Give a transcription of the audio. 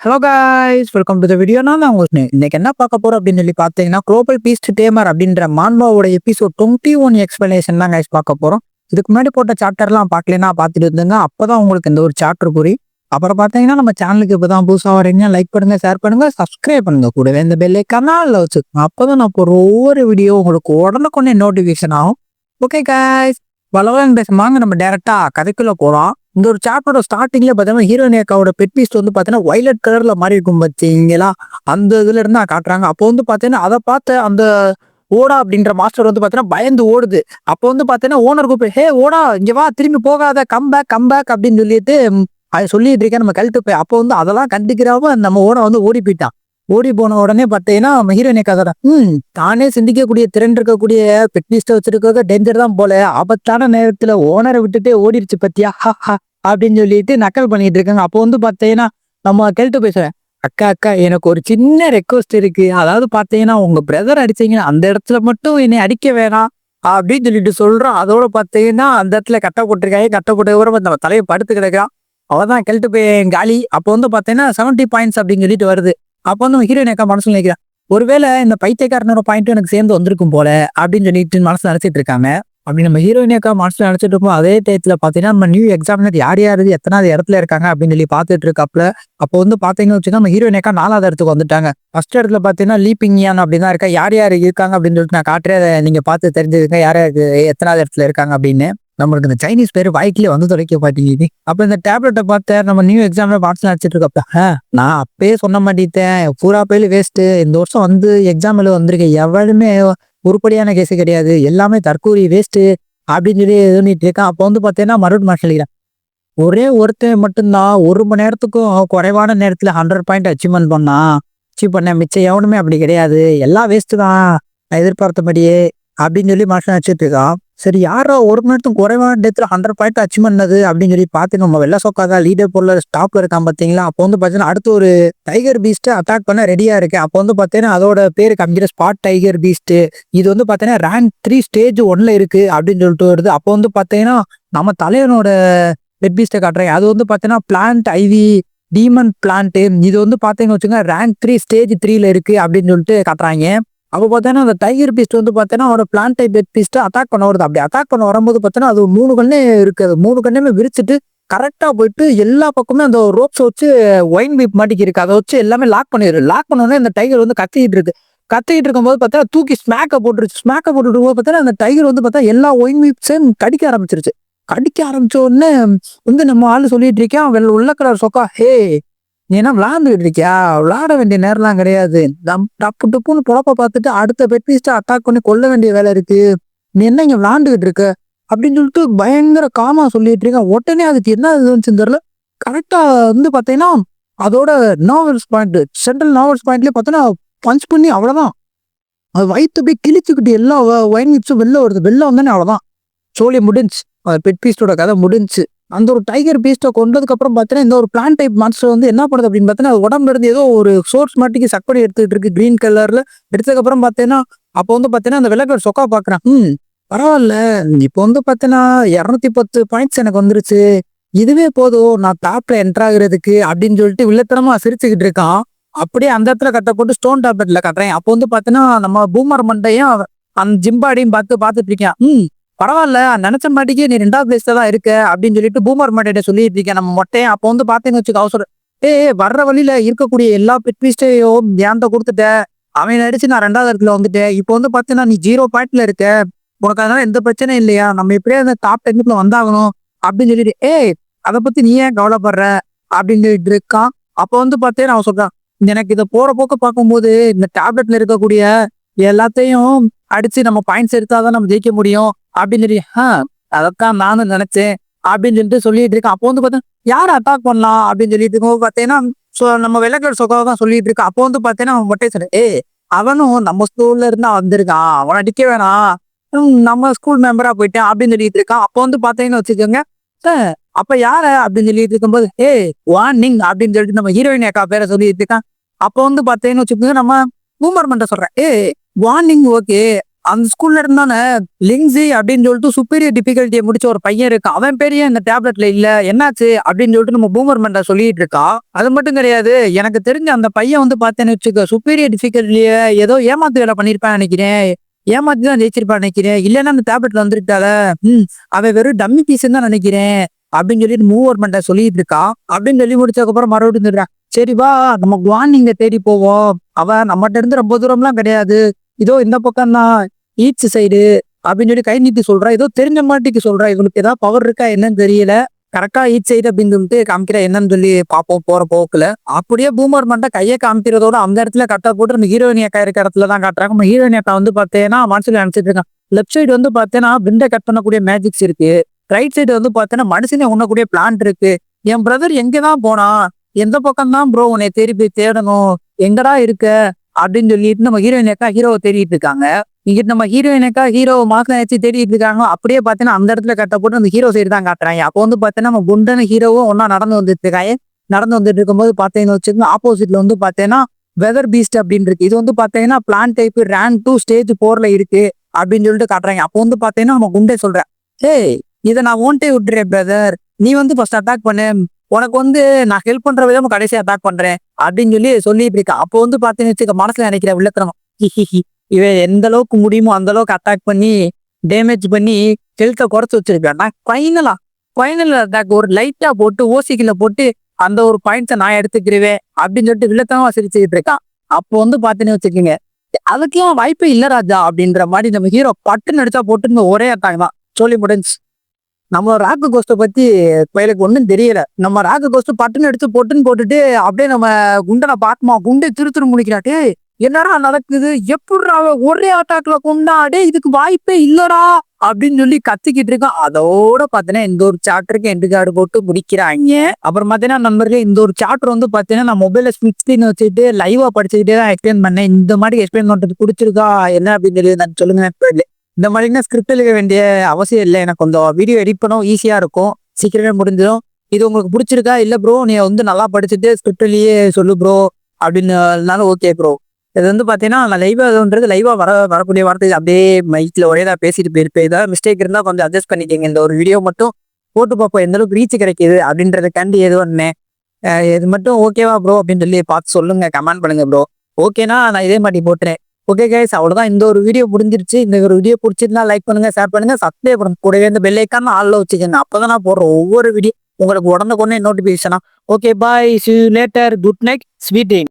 Hello guys welcome to the video நான் உங்களுக்கு இன்னைக்கு என்ன பார்க்க போறோம் அப்படின்னு சொல்லி பார்த்தீங்கன்னா குளோபல் பீஸ்ட் டேமர் அப்படின்ற மான்பாவோட எபிசோட் டுவெண்ட்டி ஒன் எக்ஸ்பிளனேஷன் தான் கைஸ் பார்க்க போறோம். இதுக்கு முன்னாடி போட்ட சாப்டர்லாம் பார்க்கலனா பார்த்துட்டு இருந்துங்க. அப்போதான் உங்களுக்கு இந்த ஒரு சாப்டர் புரி அப்புறம் பார்த்தீங்கன்னா நம்ம சேனலுக்கு இப்போ தான் புதுசாக வரீங்க. லைக் பண்ணுங்க ஷேர் பண்ணுங்க சப்ஸ்கிரைப் பண்ணுங்க. கூடவே இந்த பெல்லை கனாலில் வச்சுக்கோங்க அப்பதான் நான் போகிற ஒவ்வொரு வீடியோ உங்களுக்கு உடனுக்குன்னே நோட்டிஃபிகேஷன் ஆகும். ஓகே காய்ஸ் பலவாங்க பேசுமாங்க நம்ம டேரெக்டாக கதைக்குள்ள போறோம் இந்த ஒரு சாப்டரோட ஸ்டார்டிங்ல பார்த்தீங்கன்னா ஹீரோனியாக்காவோட பெட் பீஸ் வந்து பார்த்தீங்கன்னா ஒயலட் கலர்ல மாறி இருக்கும் பார்த்தீங்களா அந்த இதுல இருந்து தான் காட்டுறாங்க. அப்போ வந்து பார்த்தீங்கன்னா அதை பார்த்து அந்த ஓடா அப்படின்ற மாஸ்டர் வந்து பார்த்தீங்கன்னா பயந்து ஓடுது. அப்போ வந்து பார்த்தீங்கன்னா ஓனர் கூப்பிடு ஹே ஓடா இங்கே வா திரும்பி போகாத கம் பேக் கம் பேக் அப்படின்னு சொல்லிட்டு அது சொல்லிட்டு இருக்கேன் நம்ம கழுத்து போய். அப்போ வந்து அதெல்லாம் கண்டுக்கிறாம நம்ம ஓட வந்து ஓடி போயிட்டான். ஓடி போன உடனே பார்த்தீங்கன்னா நம்ம ஹீரோனியக்கா ம் தானே சிந்திக்கக்கூடிய திறன் இருக்கக்கூடிய பெட்லிஸ்ட வச்சிருக்க டேஞ்சர் தான் போல. ஆபத்தான நேரத்துல ஓனரை விட்டுட்டு ஓடிடுச்சு பத்தியா? ஹா ஹா. அப்படின்னு சொல்லிட்டு நக்கல் பண்ணிட்டு இருக்காங்க. அப்போ வந்து பார்த்தீங்கன்னா நம்ம கேட்டு பேசுறேன். அக்கா அக்கா எனக்கு ஒரு சின்ன ரெக்வஸ்ட் இருக்கு. அதாவது பார்த்தீங்கன்னா உங்க பிரதர் அடிச்சீங்கன்னா அந்த இடத்துல மட்டும் என்னை அடிக்க வேணாம் அப்படின்னு சொல்லிட்டு சொல்றோம் அதோட பார்த்தீங்கன்னா அந்த இடத்துல கட்ட போட்டிருக்காங்க. கட்ட போட்ட நம்ம தலையை படுத்து கிடக்கான் அவதான் கெல்ட்டு போய் காலி. அப்போ வந்து பார்த்தீங்கன்னா செவன்ட்டி பாயிண்ட்ஸ் அப்படின்னு சொல்லிட்டு வருது. அப்போ வந்து ஹீரோயின் அக்கா மனசுல நினைக்கிறேன். ஒருவேளை இந்த பைத்தியக்காரனோட பாயிண்ட்டும் எனக்கு சேர்ந்து வந்திருக்கும் போல அப்படின்னு சொல்லிட்டு மனசு நினைச்சிட்டு இருக்காங்க. அப்படி நம்ம ஹீரோயின் மனசில் நினச்சிட்டு இருப்போம். அதே டயத்துல பார்த்தீங்கன்னா நம்ம நியூ எக்ஸாமினர் யார் யார் எத்தனாவது இடத்துல இருக்காங்க அப்படின்னு சொல்லி பார்த்துட்டு இருக்காப்ல அப்போ வந்து பார்த்தீங்கன்னு வச்சுன்னா நம்ம ஹீரோயின் நாலாவது இடத்துக்கு வந்துட்டாங்க. ஃபர்ஸ்ட் இடத்துல பாத்தீங்கன்னா அப்படி அப்படிதான் இருக்கா. யார் யார் இருக்காங்க அப்படின்னு சொல்லிட்டு நான் காட்டுறேன். அதை பார்த்து தெரிஞ்சுக்கங்க யார் யாருக்கு எத்தனாவது இடத்துல இருக்காங்க அப்படின்னு. நம்மளுக்கு இந்த சைனீஸ் பேர் வாய்க்கிலே வந்து தொலைக்க மாட்டேங்குது. அப்போ இந்த டேப்லெட்டை பார்த்த நம்ம நியூ எக்ஸாமில் பார்த்து அடிச்சிட்டு இருக்கப்ப நான் அப்பயே சொன்ன மாட்டேன் பூரா பேர் வேஸ்ட்டு இந்த வருஷம் வந்து எக்ஸாமில் வந்திருக்கேன் எவளுமே உருப்படியான கேஸு கிடையாது. எல்லாமே தற்கூரி வேஸ்ட்டு அப்படின்னு சொல்லி இது பண்ணிட்டு இருக்கான். அப்போ வந்து பார்த்தீங்கன்னா மறுபடியும் மாற்றலிக்கிறேன் ஒரே ஒருத்தன் மட்டும்தான் ஒரு மணி நேரத்துக்கும் குறைவான நேரத்தில் ஹண்ட்ரட் பாயிண்ட் அச்சீவ்மெண்ட் பண்ணான் அச்சீவ் பண்ண மிச்சம் எவனுமே அப்படி கிடையாது. எல்லாம் வேஸ்ட்டு தான். நான் எதிர்பார்த்தபடியே அப்படின்னு சொல்லி மனுஷன் வச்சுட்டு இருக்கான். சரி யாரோ ஒரு மணி குறைவான டெத்தில் ஹண்ட்ரட் பாயிண்ட் அச்சீவ் பண்ணது அப்படின்னு சொல்லி பார்த்து நம்ம வெள்ள சொக்காதான் லீடர் போல ஸ்டாப்ல இருக்கான் பார்த்தீங்களா? அப்போ வந்து பார்த்தீங்கன்னா அடுத்து ஒரு டைகர் பீஸ்ட்டை அட்டாக் பண்ண ரெடியாக இருக்கு அப்போ வந்து பார்த்தீங்கன்னா அதோட பேர் கம்மிக்கிற ஸ்பாட் டைகர் பீஸ்ட்டு இது வந்து பார்த்தீங்கன்னா ரேங்க் த்ரீ ஸ்டேஜ் ஒன்ல இருக்கு அப்படின்னு சொல்லிட்டு வருது. அப்போ வந்து பார்த்தீங்கன்னா நம்ம தலைவனோட பெட் பீஸ்ட்டை காட்டுறேன். அது வந்து பார்த்தீங்கன்னா பிளான்ட் ஐவி டீமன் பிளான்ட்டு இது வந்து பார்த்தீங்கன்னு வச்சுக்கோங்க ரேங்க் த்ரீ ஸ்டேஜ் த்ரீல இருக்கு அப்படின்னு சொல்லிட்டு காட்டுறாங்க. அப்போ பார்த்தீங்கன்னா அந்த டைகர் பீஸ்ட் வந்து பார்த்தீங்கன்னா ஒரு plan type pet beast attack பண்ண வருது. அப்படி அட்டாக் பண்ண வரும்போது பார்த்தீங்கன்னா அது மூணு கண்ணே இருக்குது மூணு கண்ணுமே விரிச்சிட்டு கரெக்டாக போயிட்டு எல்லா பக்கமே அந்த ரோப்ஸை வச்சு ஒயின் பீப் மாட்டிக்கிருக்கு அதை வச்சு எல்லாமே லாக் பண்ணிடுது லாக் பண்ணோடனே அந்த டைகர் வந்து கத்திக்கிட்டு இருக்கு. கத்திக்கிட்டு இருக்கும்போது பார்த்தா தூக்கி ஸ்மேக்கை போட்டுருச்சு. ஸ்மேக்கை போட்டுட்டு போது பார்த்தா அந்த டைகர் வந்து பார்த்தா எல்லா ஒயின் பீப்ஸையும் கடிக்க ஆரம்பிச்சிருச்சு. கடிக்க ஆரம்பிச்ச உடனே வந்து நம்ம ஆள் சொல்லிட்டு இருக்கேன். வெள்ள உள்ள கலர் சொக்கா ஹே நீ என்ன விளாண்டுக்கிட்டு இருக்கியா விளாட வேண்டிய நேரம்லாம் கிடையாது. டப்பு டப்புன்னு பொழப்ப பார்த்துட்டு அடுத்த பெட்பீஸ்ட்டை அட்டாக் பண்ணி கொல்ல வேண்டிய வேலை இருக்கு. நீ என்ன இங்க விளாண்டுக்கிட்டு இருக்க? அப்படின்னு சொல்லிட்டு பயங்கர காமா சொல்லிட்டு இருக்கேன். உடனே அதுக்கு என்ன இதுன்னு தெரியல. கரெக்டா வந்து பார்த்தீங்கன்னா அதோட நாவல்ஸ் பாயிண்ட் சென்ட்ரல் நாவல்ஸ் பாயிண்ட்லயே பார்த்தோன்னா பஞ்ச் பண்ணி அவ்வளோதான் அது வயிற்று போய் கிழிச்சுக்கிட்டு எல்லா ஒயின் மிப்ஸும் வெளில வருது. வெளில வந்தோடனே அவ்வளோதான் சோழி முடிஞ்சு பெட் பீஸ்டோட கதை முடிஞ்சு அந்த ஒரு டைகர் பீஸ்ட்டை கொண்டதுக்கு அப்புறம் பார்த்தீங்கன்னா இந்த ஒரு பிளான் டைப் மாஸ்டர் வந்து என்ன பண்ணுது அப்படின்னு பார்த்தீங்கன்னா அது உடம்புல இருந்து ஏதோ ஒரு சோர்ஸ் மாட்டிக்கு சக் பண்ணி எடுத்துக்கிட்டு இருக்கு கிரீன் கலர்ல எடுத்ததுக்கு அப்புறம் பார்த்தீங்கன்னா அப்போ வந்து பார்த்தீங்கன்னா அந்த விளக்கர் சொக்கா பார்க்குறேன் ம் பரவாயில்ல. இப்போ வந்து பார்த்தீங்கன்னா இரநூத்தி பத்து பாயிண்ட்ஸ் எனக்கு வந்துருச்சு. இதுவே போதும். நான் டாப்ல என்டர் ஆகுறதுக்கு அப்படின்னு சொல்லிட்டு வில்லத்தனமா சிரிச்சுக்கிட்டு இருக்கான். அப்படியே அந்த இடத்துல கட்ட போட்டு ஸ்டோன் டேப்லெட்ல கட்டுறேன். அப்போ வந்து பார்த்தீங்கன்னா நம்ம பூமர் மண்டையும் அந்த ஜிம்பாடியும் பார்த்து பார்த்துட்டு இருக்கேன். ம் பரவாயில்ல நினைச்ச மாட்டிக்கு நீ ரெண்டாவது பிளேஸ்ல தான் இருக்க அப்படின்னு சொல்லிட்டு பூமர் மண்டையிட்ட சொல்லிட்டு இருக்கேன். நம்ம மொட்டையன் அப்போ வந்து பார்த்தீங்கன்னு வச்சுக்க அவசரம் ஏ வர்ற வழியில இருக்கக்கூடிய எல்லா பெட்விஸ்டையும் தியானத்தை கொடுத்துட்டேன் அவன் அடிச்சு நான் ரெண்டாவது இடத்துல வந்துட்டேன். இப்போ வந்து பார்த்தீங்கன்னா நீ ஜீரோ பாயிண்ட்ல இருக்க. உனக்கு அதனால எந்த பிரச்சனையும் இல்லையா? நம்ம எப்படியா அந்த டாப் டென்னுக்குள்ள வந்தாகணும் அப்படின்னு சொல்லிட்டு ஏய் அதை பத்தி நீ ஏன் கவலைப்படுற? அப்படின்னு சொல்லிட்டு இருக்கான். அப்போ வந்து பார்த்தேன் அவன் சொல்றான் எனக்கு இதை போற போக்க பார்க்கும்போது இந்த டேப்லெட்ல இருக்கக்கூடிய எல்லாத்தையும் அடிச்சு நம்ம பாயிண்ட்ஸ் எடுத்தாதான் நம்ம ஜெயிக்க முடியும். அப்படின்னு சொல்லி ஆ அதத்தான் நானும் நினைச்சேன் அப்படின்னு சொல்லிட்டு சொல்லிட்டு இருக்கேன். அப்போ வந்து பார்த்தா யார் அட்டாக் பண்ணலாம் அப்படின்னு சொல்லிட்டு இருக்கும். பார்த்தீங்கன்னா ஸோ நம்ம வெள்ளக்கலர் சொக்காவை தான் சொல்லிட்டு இருக்கேன் அப்போ வந்து பார்த்தீங்கன்னா அவன் மொட்டை சொல்ல ஏ அவனும் நம்ம ஸ்கூல்ல இருந்தா வந்திருக்கான். அவனை அடிக்க வேணாம். நம்ம ஸ்கூல் மெம்பரா போயிட்டேன் அப்படின்னு சொல்லிட்டு இருக்கான். அப்போ வந்து பார்த்தீங்கன்னு வச்சுக்கோங்க அப்ப யார? அப்படின்னு சொல்லிட்டு இருக்கும்போது ஏ வார்னிங் அப்படின்னு சொல்லிட்டு நம்ம ஹீரோயின் அக்கா பேரை சொல்லிட்டு இருக்கான். அப்போ வந்து பார்த்தீங்கன்னு வச்சுக்கோங்க நம்ம பூமர் மண்ட சொல்றேன் ஏ வார்னிங் ஓகே அந்த ஸ்கூல்ல இருந்தானே லிங்ஸி அப்படின்னு சொல்லிட்டு சுப்பீரியர் டிஃபிகல்ட்டியை முடிச்ச ஒரு பையன் இருக்கு அவன் பேரையும் இந்த டேப்லெட்ல இல்ல? என்னாச்சு? அப்படின்னு சொல்லிட்டு நம்ம பூமர் மண்டா சொல்லிட்டு இருக்கா. அது மட்டும் கிடையாது எனக்கு தெரிஞ்ச அந்த பையன் வந்து பார்த்தேன்னு வச்சுக்க சுப்பீரியர் டிஃபிகல்ட்டிய ஏதோ ஏமாத்து வேலை பண்ணிருப்பான் நினைக்கிறேன். ஏமாத்தி தான் ஜெயிச்சிருப்பான் நினைக்கிறேன். இல்லைன்னா அந்த டேப்லெட்ல வந்துருக்கால ம் அவன் வெறும் டம்மி பீஸ் தான் நினைக்கிறேன். அப்படின்னு சொல்லிட்டு மூவர் மண்டா சொல்லிட்டு இருக்கா. அப்படின்னு சொல்லி முடிச்சதுக்கு அப்புறம் மறுபடியும் சொல்றான் சரி வா நம்ம குவானிங்க தேடி போவோம். அவன் நம்மகிட்ட இருந்து ரொம்ப தூரம்லாம் கிடையாது. இதோ இந்த பக்கம் தான் ஈட் சைடு அப்படின்னு சொல்லி கை நீட்டி சொல்றா. ஏதோ தெரிஞ்ச மாட்டிக்கு சொல்றா. இவனுக்கு ஏதாவது பவர் இருக்கா என்னன்னு தெரியல. கரெக்டா ஈட் சைடு அப்படின்னு சொல்லிட்டு காமிக்கிற. என்னன்னு சொல்லி பார்ப்போம் போற போக்குல. அப்படியே பூமர் மட்டும் கையை காமிக்கிறதோட அந்த இடத்துல கரெக்டா போட்டு நம்ம ஹீரோயினி அக்கா இருக்கிற இடத்துல தான் காட்டுறாங்க நம்ம ஹீரோயினி அக்கா வந்து பார்த்தேன்னா மனசுல நினைச்சிட்டு இருக்கான் லெஃப்ட் சைடு வந்து பார்த்தேன்னா பிண்டை கட் பண்ணக்கூடிய மேஜிக்ஸ் இருக்கு. ரைட் சைடு வந்து பார்த்தேன்னா மனுஷனே உண்ணக்கூடிய பிளான் இருக்கு. என் பிரதர் எங்கதான் போனா எந்த பக்கம் தான் ப்ரோ உன்னை தேடி போய் தேடணும்? எங்கடா இருக்க? அப்படின்னு சொல்லிட்டு நம்ம ஹீரோயின் அக்கா ஹீரோவை தேடிட்டு இருக்காங்க. இங்கிட்டு நம்ம ஹீரோயினாக்கா ஹீரோ மாசம் வச்சு தேடிட்டு இருக்காங்க. அப்படியே பார்த்தீங்கன்னா அந்த இடத்துல கட்ட போட்டு அந்த ஹீரோ சைடு தான் காட்டுறாங்க. அப்போ வந்து பார்த்தீங்கன்னா நம்ம குண்டன ஹீரோவும் ஒன்னா நடந்து வந்துட்டு இருக்காங்க நடந்து வந்துட்டு இருக்கும்போது பார்த்தீங்கன்னு வச்சுக்கோங்க ஆப்போசிட்ல வந்து பார்த்தீங்கன்னா வெதர் பீஸ்ட் அப்படின்னு இருக்கு. இது வந்து பார்த்தீங்கன்னா plan type rank two stage போர்ல இருக்கு அப்படின்னு சொல்லிட்டு காட்டுறாங்க. அப்போ வந்து பார்த்தீங்கன்னா நம்ம குண்டே சொல்றேன் ஏய் இதை நான் ஓன்ட்டே விட்டுறேன் பிரதர் நீ வந்து ஃபர்ஸ்ட் அட்டாக் பண்ணு. உனக்கு வந்து நான் ஹெல்ப் பண்ற விதம் கடைசி அட்டாக் பண்றேன். அப்படின்னு சொல்லி சொல்லிட்டு இருக்கா. அப்போ வந்து பார்த்தீங்கன்னு வச்சுக்க மனசுல நினைக்கிற விளக்கணும் ஹி. இவன் எந்த அளவுக்கு முடியுமோ அந்த அளவுக்கு அட்டாக் பண்ணி டேமேஜ் பண்ணி ஹெல்த்தை குறைச்சு வச்சிருக்கேன் நான் ஃபைனலா ஃபைனல் அட்டாக் ஒரு லைட்டா போட்டு ஓசிக்கில போட்டு அந்த ஒரு பாயிண்ட்ஸை நான் எடுத்துக்கிறேன் அப்படின்னு சொல்லிட்டு வில்லத்தனமா சிரிச்சுக்கிட்டு இருக்கான் அப்போ வந்து பாத்தீங்கன்னு வச்சிருக்கீங்க அதுக்கெல்லாம் வாய்ப்பே இல்ல ராஜா அப்படின்ற மாதிரி நம்ம ஹீரோ பட்டுன்னு அடிச்சா போட்டுன்னு ஒரே அட்டாக் தான். சொல்லி முடிஞ்சு. நம்ம ராக்கு கோஸ்ட்டை பத்தி பயிலுக்கு ஒன்றும் தெரியல. நம்ம ராக்கு கோஸ்ட் பட்டுன்னு எடுத்து பொட்டுன்னு போட்டுட்டு அப்படியே நம்ம குண்டனை பார்க்குமா குண்டை திரு திரு முடிக்கிறாட்டு என்னடா நடக்குது? எப்படிடா ஒரே அட்டாக்ல கொண்டாடே இதுக்கு வாய்ப்பே இல்லடா அப்படின்னு சொல்லி கத்திக்கிட்டு இருக்கான் அதோட பாத்தீங்கன்னா இந்த ஒரு சாப்டருக்கு எண்டு கார்டு போட்டு முடிக்கிறாங்க. அப்புறம் பாத்தீங்கன்னா நண்பர்களே இந்த ஒரு சாப்டர் வந்து பாத்தீங்கன்னா நான் மொபைல்ல ஸ்பிட் ஸ்கிரீன் வச்சுட்டு லைவா படிச்சுக்கிட்டே தான் எக்ஸ்பிளைன் பண்ணேன். இந்த மாதிரி எக்ஸ்பிளைன் பண்றது பிடிச்சிருக்கா? என்ன அப்படின்னு சொல்லி நான் சொல்லுங்க. இந்த மாதிரினா ஸ்கிரிப்ட் எழுத வேண்டிய அவசியம் இல்லை. எனக்கு கொஞ்சம் வீடியோ எடிட் பண்ணவும் ஈஸியா இருக்கும். சீக்கிரமே முடிஞ்சிடும். இது உங்களுக்கு பிடிச்சிருக்கா? இல்ல ப்ரோ நீ வந்து நல்லா படிச்சுட்டு ஸ்கிரிப்ட்லயே சொல்லு ப்ரோ அப்படின்னாலும் ஓகே ப்ரோ இது வந்து பார்த்தீங்கன்னா நான் லைவாகன்றது லைவாக வர வரக்கூடிய வார்த்தை அப்படியே மைக்கில் ஒரே தான் பேசிட்டு போயிருப்பேன். ஏதாவது மிஸ்டேக் இருந்தால் கொஞ்சம் அட்ஜஸ்ட் பண்ணிக்கோங்க. இந்த ஒரு வீடியோ மட்டும் போட்டு பார்ப்போம். எந்த அளவுக்கு ரீச் கிடைக்குது அப்படின்றதுக்காண்டி எது ஒன்று இது மட்டும் ஓகேவா ப்ரோ அப்படின்னு சொல்லி பார்த்து சொல்லுங்க. கமெண்ட் பண்ணுங்க ப்ரோ ஓகேனா நான் இதே மாதிரி போட்டுறேன். ஓகே கைஸ் அவ்வளோதான் இந்த ஒரு வீடியோ முடிஞ்சிருச்சு. இந்த ஒரு வீடியோ பிடிச்சிருந்தா லைக் பண்ணுங்க ஷேர் பண்ணுங்க சப்ஸ்கிரைப் பண்ணுங்க. கூடவே இந்த பெல் ஐக்கான ஆள்ல வச்சுக்கோங்க. அப்பதான் நான் போடுற ஒவ்வொரு வீடியோ உங்களுக்கு உடனே நோட்டிஃபிகேஷனா okay bye see later good night sweeting